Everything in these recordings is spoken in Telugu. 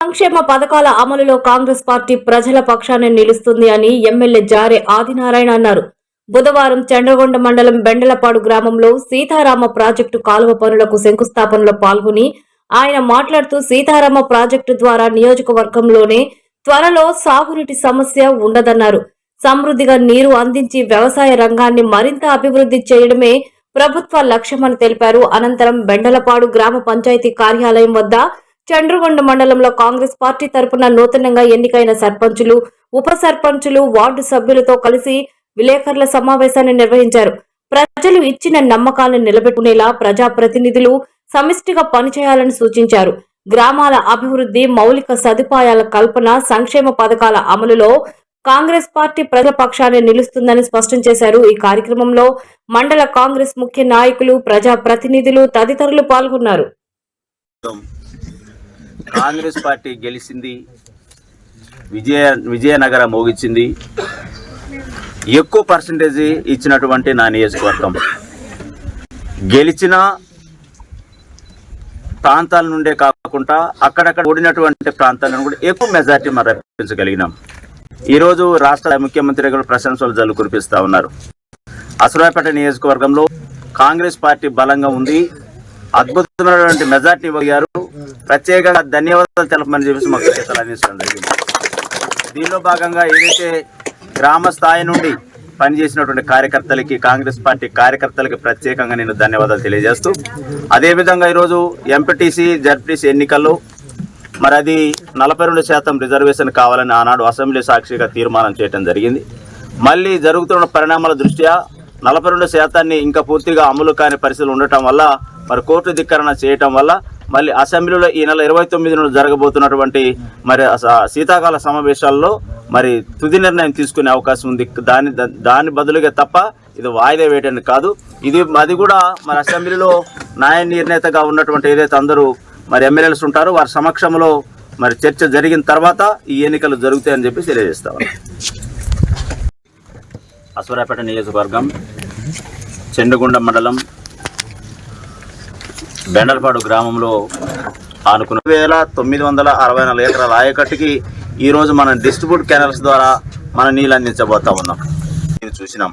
సంక్షేమ పథకాల అమలులో కాంగ్రెస్ పార్టీ ప్రజల పక్షాన నిలుస్తుంది అని ఎమ్మెల్యే జారే ఆదినారాయణ అన్నారు. బుధవారం చండ్రగొండ మండలం బెండలపాడు గ్రామంలో సీతారామ ప్రాజెక్టు కాలువ పనులకు శంకుస్థాపనలో పాల్గొని ఆయన మాట్లాడుతూ సీతారామ ప్రాజెక్టు ద్వారా నియోజకవర్గంలోనే త్వరలో సాగునీటి సమస్య ఉండదన్నారు. సమృద్ధిగా నీరు అందించి వ్యవసాయ రంగాన్ని మరింత అభివృద్ధి చేయడమే ప్రభుత్వ లక్ష్యమని తెలిపారు. అనంతరం బెండలపాడు గ్రామ పంచాయతీ కార్యాలయం వద్ద చండ్రగొండ మండలంలో కాంగ్రెస్ పార్టీ తరపున నూతనంగా ఎన్నికైన సర్పంచులు ఉప సర్పంచులు వార్డు సభ్యులతో కలిసి విలేకరుల సమావేశాన్ని నిర్వహించారు. ప్రజలు ఇచ్చిన నమ్మకాలను నిలబెట్టుకునేలా ప్రజాప్రతినిధులు సమిష్టిగా పనిచేయాలని సూచించారు. గ్రామాల అభివృద్ధి మౌలిక సదుపాయాల కల్పన సంక్షేమ పథకాల అమలులో కాంగ్రెస్ పార్టీ ప్రజల పక్షాన్ని నిలుస్తుందని స్పష్టం చేశారు. ఈ కార్యక్రమంలో మండల కాంగ్రెస్ ముఖ్య నాయకులు ప్రజా ప్రతినిధులు తదితరులు పాల్గొన్నారు. కాంగ్రెస్ పార్టీ గెలిచింది విజయ విజయనగరం మోగించింది. ఎక్కువ పర్సంటేజ్ ఇచ్చినటువంటి నా నియోజకవర్గం. గెలిచిన ప్రాంతాల నుండే కాకుండా అక్కడక్కడ ఓడినటువంటి ప్రాంతాలను కూడా ఎక్కువ మెజార్టీ మనం రప్పించగలిగినాం ఈరోజు రాష్ట్ర ముఖ్యమంత్రి గారు ప్రశంసలు జల్లు కురిపిస్తా ఉన్నారు. అసరాపేట నియోజకవర్గంలో కాంగ్రెస్ పార్టీ బలంగా ఉంది. అద్భుతమైనటువంటి మెజార్టీ ఇవ్వగారు ప్రత్యేకంగా ధన్యవాదాలు తెలపమని చెప్పేసి మాకు చేతులు జరిగింది దీనిలో భాగంగా ఏదైతే గ్రామ స్థాయి నుండి పనిచేసినటువంటి కార్యకర్తలకి కాంగ్రెస్ పార్టీ కార్యకర్తలకి ప్రత్యేకంగా నేను ధన్యవాదాలు తెలియజేస్తూ అదేవిధంగా ఈరోజు ఎంపీటీసీ జడ్పీసీ ఎన్నికల్లో మరి అది నలభై రెండు శాతం రిజర్వేషన్ కావాలని ఆనాడు అసెంబ్లీ సాక్షిగా తీర్మానం చేయడం జరిగింది. మళ్ళీ జరుగుతున్న పరిణామాల దృష్ట్యా నలభై రెండు శాతాన్ని ఇంకా పూర్తిగా అమలు కాని పరిస్థితులు ఉండటం వల్ల మరి కోర్టు ధిక్కరణ చేయటం వల్ల మళ్ళీ అసెంబ్లీలో ఈ నెల ఇరవై తొమ్మిది నుండి జరగబోతున్నటువంటి మరి శీతాకాల సమావేశాల్లో మరి తుది నిర్ణయం తీసుకునే అవకాశం ఉంది. దాని దాని బదులుగా తప్ప ఇది వాయిదా వేయడానికి కాదు. ఇది అది కూడా మరి అసెంబ్లీలో న్యాయ నిర్ణేతగా ఉన్నటువంటి ఏదైతే అందరూ మరి ఎమ్మెల్యేలు ఉంటారో వారి సమక్షంలో మరి చర్చ జరిగిన తర్వాత ఈ ఎన్నికలు జరుగుతాయని చెప్పి తెలియజేస్తా అశ్వరాపేట నియోజకవర్గం చెండుగుండ మండలం బెండలపాడు గ్రామంలో ఆనుకున్న వేల తొమ్మిది వందల అరవై నాలుగు ఎకరాల ఆయకట్టుకి ఈరోజు మనం డిస్ట్రిబ్యూట్ కెనల్స్ ద్వారా మనం నీళ్ళు అందించబోతా ఉన్నాం. ఇది చూసినాం.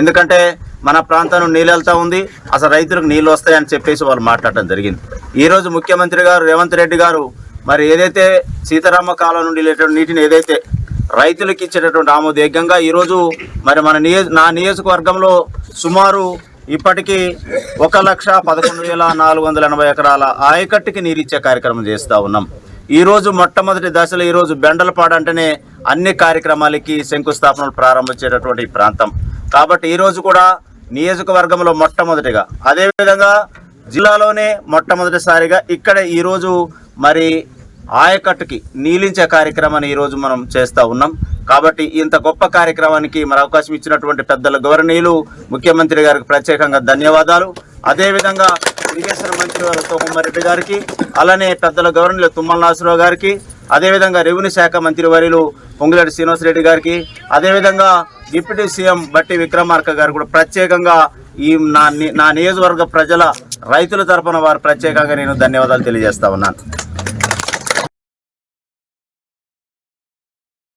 ఎందుకంటే మన ప్రాంతం నీళ్ళు వెళ్తా ఉంది. అసలు రైతులకు నీళ్ళు వస్తాయని చెప్పేసి వాళ్ళు మాట్లాడటం జరిగింది. ఈరోజు ముఖ్యమంత్రి గారు రేవంత్ రెడ్డి గారు మరి ఏదైతే సీతారామ కాలం నుండి నీటిని ఏదైతే రైతులకు ఇచ్చేటటువంటి ఆమోదయోగ్యంగా ఈరోజు మరి మన నియోజ నా నియోజకవర్గంలో సుమారు ఇప్పటికీ ఒక లక్ష పదకొండు వేల నాలుగు వందల ఎనభై ఎకరాల ఆయకట్టుకి నీరిచ్చే కార్యక్రమం చేస్తూ ఉన్నాం. ఈరోజు మొట్టమొదటి దశలో ఈరోజు బెండలపాడు అంటేనే అన్ని కార్యక్రమాలకి శంకుస్థాపనలు ప్రారంభించేటటువంటి ప్రాంతం. కాబట్టి ఈరోజు కూడా నియోజకవర్గంలో మొట్టమొదటిగా అదేవిధంగా జిల్లాలోనే మొట్టమొదటిసారిగా ఇక్కడ ఈరోజు మరి ఆయకట్టుకి నీలించే కార్యక్రమాన్ని ఈరోజు మనం చేస్తూ ఉన్నాం. కాబట్టి ఇంత గొప్ప కార్యక్రమానికి మరి అవకాశం ఇచ్చినటువంటి పెద్దల గవర్నీయులు ముఖ్యమంత్రి గారికి ప్రత్యేకంగా ధన్యవాదాలు. అదేవిధంగా ఇరిగేషన్ మంత్రి వారు తోమరెడ్డి గారికి అలానే పెద్దల గవర్నీయులు తుమ్మల నాసరావు గారికి అదేవిధంగా రెవెన్యూ శాఖ మంత్రి వర్యులు పొంగులేటి శ్రీనివాసరెడ్డి గారికి అదేవిధంగా డిప్యూటీ సీఎం బట్టి విక్రమార్క గారు కూడా ప్రత్యేకంగా ఈ నా ని- నా నియోజకవర్గ ప్రజల రైతుల తరపున వారు ప్రత్యేకంగా నేను ధన్యవాదాలు తెలియజేస్తా ఉన్నాను.